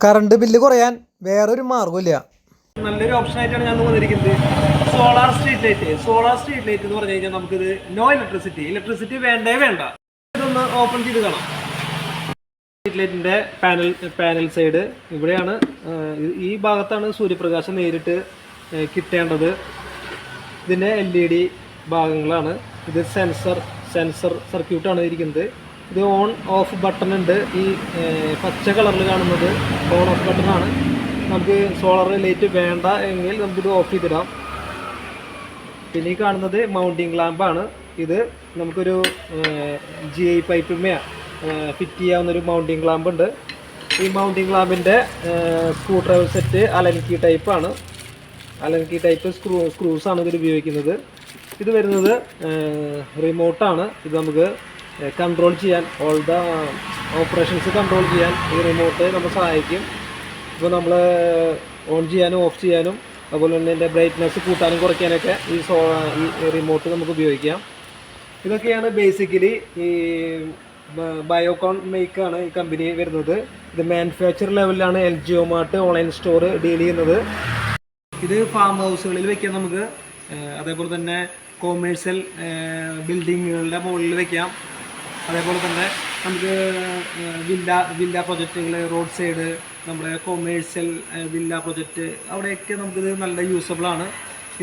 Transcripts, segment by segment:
Current bill കുറയാൻ വേറൊരു മാർഗമില്ല നല്ലൊരു ഓപ്ഷൻ ആയിട്ടാണ് ഞാൻ വന്നിരിക്കുന്നത്. Solar street light solar street light എന്ന് പറഞ്ഞു കഴിഞ്ഞാൽ നമുക്കിത് നോ ഇലക്ട്രിസിറ്റി ഇലക്ട്രിസിറ്റി വേണ്ടേ വേണ്ട. ഇതൊന്ന് ഓപ്പൺ ചെയ്ത് കാണാം. സ്ട്രീറ്റ് ലൈറ്റിന്റെ പാനൽ പാനൽ സൈഡ് ഇവിടെയാണ് ഈ- ഭാഗത്താണ് സൂര്യപ്രകാശം നേരിട്ട് കിട്ടേണ്ടത്. ഇതിന്റെ എൽ ഇ ഡി ഭാഗങ്ങളാണ്. ഇത് സെൻസർ സെൻസർ സർക്യൂട്ടാണ് ഇരിക്കുന്നത്. ഇത് ഓൺ ഓഫ് ബട്ടൺ ഉണ്ട്. ഈ പച്ച കളറിൽ കാണുന്നത് ഓൺ ഓഫ് ബട്ടൺ ആണ്. നമുക്ക് സോളാർ ലൈറ്റ് വേണ്ട എങ്കിൽ നമുക്കിത് ഓഫ് ചെയ്തിടാം. പിന്നെ ഈ കാണുന്നത് മൗണ്ടിങ് ലാമ്പാണ് ഇത് നമുക്കൊരു ജി ഐ പൈപ്പുമേ ഫിറ്റ് ചെയ്യാവുന്നൊരു മൗണ്ടിങ് ലാമ്പ് ഉണ്ട്. ഈ mounting ലാമ്പിന്റെ screw driver set allen key ടൈപ്പാണ് അലൻകി ടൈപ്പ് സ്ക്രൂ സ്ക്രൂസാണ് ഇതിൽ ഉപയോഗിക്കുന്നത്. ഇത് വരുന്നത് റിമോട്ടാണ് ഇത് നമുക്ക് കൺട്രോൾ ചെയ്യാൻ ഓൾ ദ ഓപ്പറേഷൻസ് കൺട്രോൾ ചെയ്യാൻ ഈ റിമോട്ട് നമ്മൾ സഹായിക്കും. ഇപ്പോൾ നമ്മൾ ഓൺ ചെയ്യാനും ഓഫ് ചെയ്യാനും അതുപോലെ തന്നെ ഇതിന്റെ ബ്രൈറ്റ്നെസ് കൂട്ടാനും കുറയ്ക്കാനൊക്കെ ഈ സോ ഈ റിമോട്ട് നമുക്ക് ഉപയോഗിക്കാം. ഇതൊക്കെയാണ് ബേസിക്കലി ഈ ബയോകോൺ മേക്കാണ് ഈ കമ്പനി വരുന്നത്. ഇത് മാനുഫാക്ചർ ലെവലിലാണ് L go mart online store deal ചെയ്യുന്നത്. ഇത് ഫാം ഹൗസുകളിൽ വെക്കാം നമുക്ക്. അതേപോലെ തന്നെ കൊമേഴ്സ്യൽ ബിൽഡിങ്ങുകളുടെ മുകളിൽ വെക്കാം. അതേപോലെ തന്നെ നമുക്ക് വില്ല വില്ല പ്രൊജക്റ്റുകൾ റോഡ് സൈഡ് നമ്മുടെ കൊമേഴ്സ്യൽ വില്ല പ്രൊജക്റ്റ് അവിടെയൊക്കെ നമുക്കിത് നല്ല യൂസബിളാണ്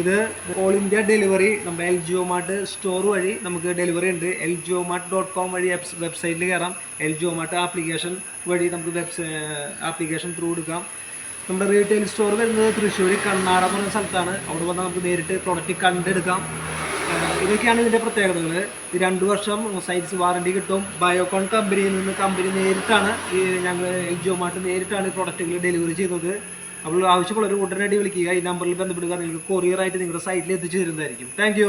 ഇത് ഓൾ ഇന്ത്യ ഡെലിവറി നമ്മുടെ എൽ ജിഒ മാർട്ട് സ്റ്റോർ വഴി നമുക്ക് ഡെലിവറി ഉണ്ട്. L go mart dot com വഴി വെബ്സൈറ്റിൽ കയറാം. എൽ ജിഒ മാർട്ട് ആപ്ലിക്കേഷൻ വഴി നമുക്ക് വെബ്സൈ ആപ്ലിക്കേഷൻ ത്രൂ എടുക്കാം. നമ്മുടെ റീറ്റെയിൽ സ്റ്റോർ വരുന്നത് തൃശ്ശൂർ കണ്ണാറ എന്ന് പറയുന്ന സ്ഥലത്താണ്. അവിടെ വന്നാൽ നമുക്ക് നേരിട്ട് പ്രൊഡക്റ്റ് കണ്ടെടുക്കാം. ഇതൊക്കെയാണ് ഇതിന്റെ പ്രത്യേകതകൾ ഇത് രണ്ട് വർഷം സൈറ്റ്സ് വാറണ്ടി കിട്ടും. ബയോകോൺ കമ്പനിയിൽ നിന്ന് കമ്പനി നേരിട്ടാണ് ഈ ഞങ്ങൾ ജിയോമാർട്ട് നേരിട്ടാണ് ഈ പ്രൊഡക്റ്റുകൾ ഡെലിവറി ചെയ്യുന്നത് അപ്പോൾ ആവശ്യമുള്ളവർ ഉടനടി വിളിക്കുക. ഈ നമ്പറിൽ ബന്ധപ്പെടുക. നിങ്ങൾക്ക് കൊറിയറായിട്ട് നിങ്ങളുടെ സൈറ്റിൽ എത്തിച്ചു തരുന്നതായിരിക്കും. താങ്ക്